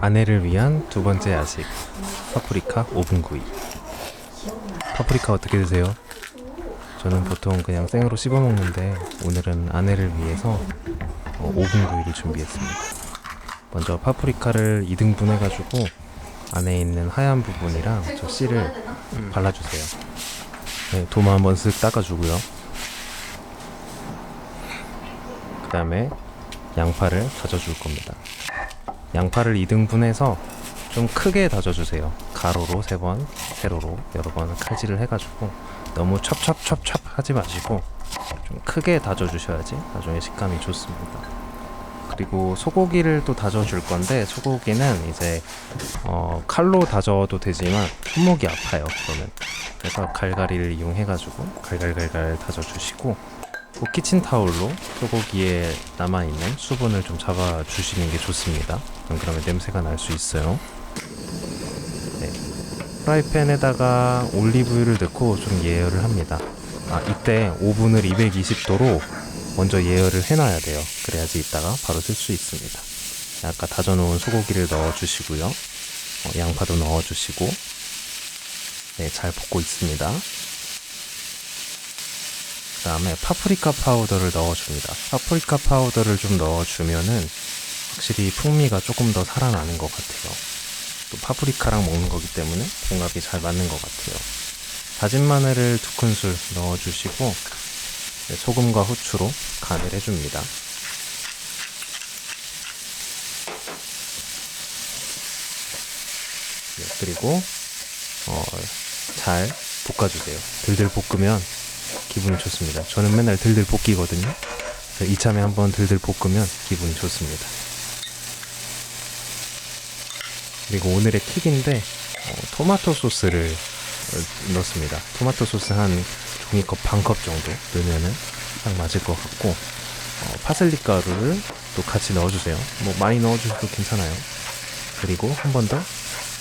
아내를 위한 두 번째 야식 파프리카 오븐 구이. 파프리카 어떻게 드세요? 저는 보통 그냥 생으로 씹어 먹는데 오늘은 아내를 위해서 어, 오븐 구이를 준비했습니다. 먼저 파프리카를 2등분 해가지고 안에 있는 하얀 부분이랑 저 씨를 발라주세요. 네, 도마 한번 쓱 닦아주고요. 그 다음에 양파를 다져줄 겁니다 양파를 2등분해서 좀 크게 다져주세요. 가로로 세 번, 세로로 여러 번 칼질을 해가지고 너무 찹찹찹찹 하지 마시고 좀 크게 다져주셔야지 나중에 식감이 좋습니다. 그리고 소고기를 또 다져줄 건데 소고기는 이제 어, 칼로 다져도 되지만 손목이 아파요. 그러면 그래서 갈갈이를 이용해가지고 갈갈갈갈 다져주시고 그 키친타올로 소고기에 남아있는 수분을 좀 잡아주시는 게 좋습니다. 안 그러면 냄새가 날 수 있어요. 네. 프라이팬에다가 올리브유를 넣고 좀 예열을 합니다. 아, 이때 오븐을 220도로 먼저 예열을 해놔야 돼요. 그래야지 이따가 바로 쓸 수 있습니다. 아까 다져놓은 소고기를 넣어주시고요. 어, 양파도 넣어주시고, 네, 잘 볶고 있습니다. 그 다음에 파프리카 파우더를 넣어줍니다. 파프리카 파우더를 좀 넣어주면은 확실히 풍미가 조금 더 살아나는 것 같아요. 또 파프리카랑 먹는 거기 때문에 궁합이 잘 맞는 것 같아요. 다진 마늘을 두 큰술 넣어주시고 네, 소금과 후추로 간을 해줍니다. 네, 그리고 어, 잘 볶아주세요. 들들 볶으면 기분이 좋습니다. 저는 맨날 들들 볶이거든요. 그래서 이참에 한번 들들 볶으면 기분이 좋습니다. 그리고 오늘의 킥인데 어, 토마토 소스를 어, 넣습니다. 토마토 소스 한 종이컵 반 컵 정도 넣으면은 딱 맞을 것 같고 어, 파슬리 가루를 또 같이 넣어주세요. 뭐 많이 넣어주셔도 괜찮아요. 그리고 한 번 더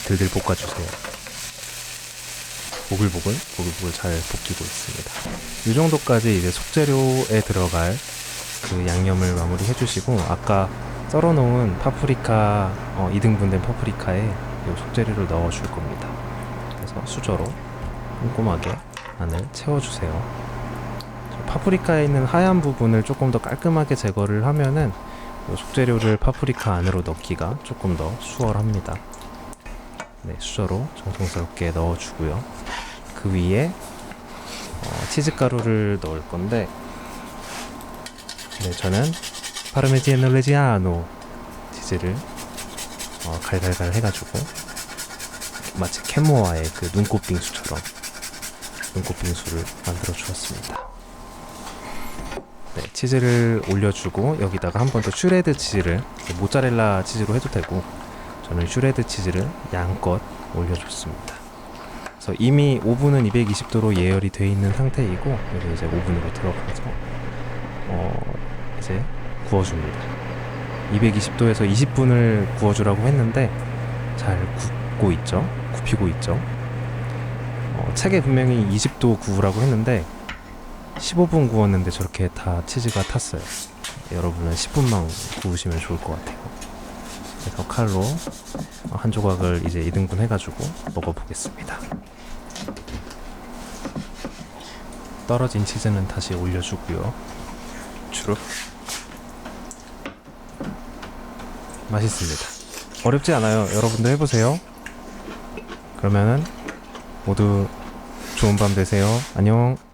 들들 볶아주세요. 보글보글 보글보글 잘 볶이고 있습니다. 이 정도까지 이제 속재료에 들어갈 그 양념을 마무리 해 주시고 아까 썰어 놓은 파프리카 어, 2등분 된 파프리카에 이 속재료를 넣어 줄 겁니다. 그래서 수저로 꼼꼼하게 안을 채워 주세요. 저 파프리카에 있는 하얀 부분을 조금 더 깔끔하게 제거를 하면은 이 속재료를 파프리카 안으로 넣기가 조금 더 수월합니다. 네, 수저로 정성스럽게 넣어주고요. 그 위에 어, 치즈 가루를 넣을 건데, 네, 저는 파르메지아노 레지아노 치즈를 어, 갈갈갈 해가지고 마치 캐모아의 그 눈꽃 빙수처럼 눈꽃 빙수를 만들어 주었습니다. 네, 치즈를 올려주고 여기다가 한 번 더 슈레드 치즈를 모짜렐라 치즈로 해도 되고 저는 슈레드 치즈를 양껏 올려줬습니다. 그래서 이미 오븐은 220도로 예열이 되어 있는 상태이고 여기 이제 오븐으로 들어가서 어 이제 구워줍니다. 220도에서 20분을 구워주라고 했는데 잘 굽고 있죠. 굽히고 있죠. 어, 책에 분명히 20도 구우라고 했는데 15분 구웠는데 저렇게 다 치즈가 탔어요. 여러분은 10분만 구우시면 좋을 것 같아요. 그래서 칼로 한 조각을 이제 2등분 해가지고 먹어보겠습니다. 떨어진 치즈는 다시 올려주고요. 주로 맛있습니다. 어렵지 않아요. 여러분도 해보세요. 그러면은 모두 좋은 밤 되세요. 안녕.